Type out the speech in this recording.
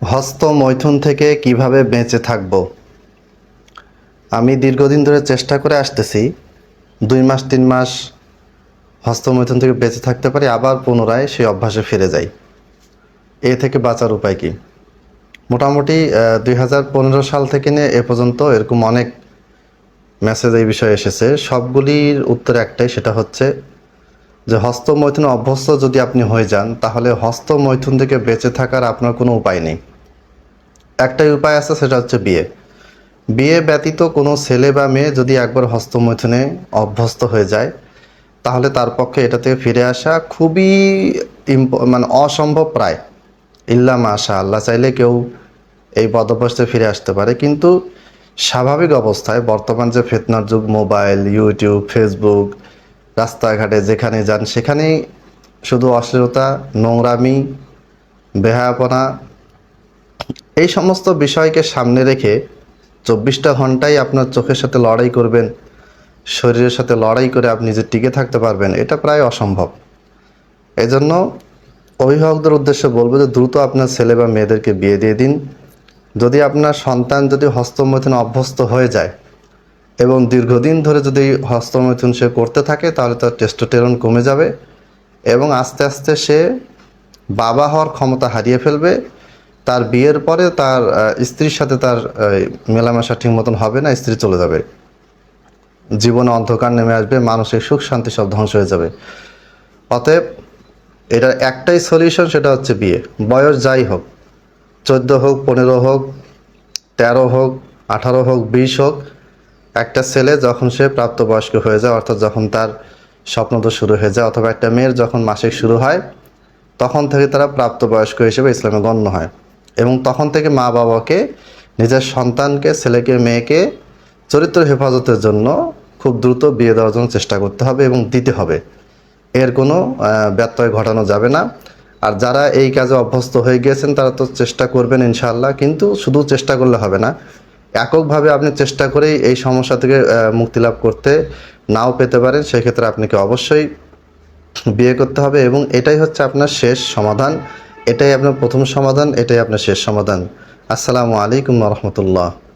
হস্ত মৈথুন থেকে কীভাবে বেঁচে থাকব? আমি দীর্ঘদিন ধরে চেষ্টা করে আসতেছি। দুই মাস, তিন মাস হস্ত মৈথুন থেকে বেঁচে থাকতে পারি, আবার পুনরায় সেই অভ্যাসে ফিরে যাই। এ থেকে বাঁচার উপায় কি? মোটামুটি দুই হাজার পনেরো সাল থেকে নিয়ে এ পর্যন্ত এরকম অনেক মেসেজ এই বিষয়ে এসেছে। সবগুলির উত্তর একটাই, সেটা হচ্ছে যে হস্ত মৈথুনে অভ্যস্ত যদি আপনি হয়ে যান, তাহলে হস্ত মৈথুন থেকে বেঁচে থাকার আপনার কোনো উপায় নেই। একটাই উপায় আছে, সেটা হচ্ছে বিয়ে। বিয়ে ব্যতীত কোনো ছেলে বা মেয়ে যদি একবার হস্ত মৈথুনে অভ্যস্ত হয়ে যায়, তাহলে তার পক্ষে এটা থেকে ফিরে আসা খুবই মানে অসম্ভব প্রায়। ইল্লা মাশা আল্লাহ, চাইলে কেউ এই বদভ্যাসে ফিরে আসতে পারে। কিন্তু স্বাভাবিক অবস্থায় বর্তমান যে ফেতনার যুগ, মোবাইল, ইউটিউব, ফেসবুক, রাস্তাঘাটে যেখানে যান, সেখানেই শুধু অশ্লীলতা, নোংরামি, বেহায়াপনা এই সমস্ত বিষয়কে সামনে রেখে চব্বিশটা ঘন্টাই আপনার চোখের সাথে লড়াই করবেন, শরীরের সাথে লড়াই করে আপনি যে টিকে থাকতে পারবেন, এটা প্রায় অসম্ভব। এজন্য অভিভাবকদের উদ্দেশ্যে বলব যে দ্রুত আপনার ছেলে বা মেয়েদেরকে বিয়ে দিয়ে দিন। যদি আপনার সন্তান যদি হস্তমৈথুন অভ্যস্ত হয়ে যায় এবং দীর্ঘদিন ধরে যদি হস্তমৈথুন সে করতে থাকে, তাহলে তার টেস্টোটেরন কমে যাবে এবং আস্তে আস্তে সে বাবা হওয়ার ক্ষমতা হারিয়ে ফেলবে। তার বিয়ের পরে তার স্ত্রীর সাথে তার মেলামেশা ঠিক মতন হবে না, স্ত্রী চলে যাবে। জীবনে অন্ধকার নেমে আসবে, মানসিক সুখ, শান্তি সব ধ্বংস হয়ে যাবে। অতএব এটার একটাই সলিউশন সেটা হচ্ছে বিয়ে। বয়স যাই হোক, চোদ্দ হোক, পনেরো হোক, তেরো হোক, আঠারো হোক, বিশ হোক, একটা ছেলে যখন সে প্রাপ্তবয়স্ক হয়ে যায়, অর্থাৎ যখন তার স্বপ্নদোষ শুরু হয়ে যায়, অথবা একটা মেয়ের যখন মাসিক শুরু হয়, তখন থেকে তারা প্রাপ্তবয়স্ক হিসেবে ইসলামে গণ্য হয়। এবং তখন থেকে মা বাবাকে, নিজের সন্তানকে, ছেলেকে, মেয়েকে চরিত্র হেফাজতের জন্য খুব দ্রুত বিয়ে দেওয়ার জন্য চেষ্টা করতে হবে এবং দিতে হবে। এর কোনো ব্যত্যয় ঘটানো যাবে না। আর যারা এই কাজে অভ্যস্ত হয়ে গিয়েছেন, তারা তো চেষ্টা করবেন ইনশাআল্লাহ, কিন্তু শুধু চেষ্টা করলে হবে না। এককভাবে আপনি চেষ্টা করেই এই সমস্যা থেকে মুক্তি লাভ করতে নাও পেতে পারেন। সেক্ষেত্রে আপনাকে অবশ্যই বিয়ে করতে হবে এবং এটাই হচ্ছে আপনার শেষ সমাধান। এটাই আপনার প্রথম সমাধান এটাই আপনার শেষ সমাধান। আসসালামু আলাইকুম রহমতুল্লাহ।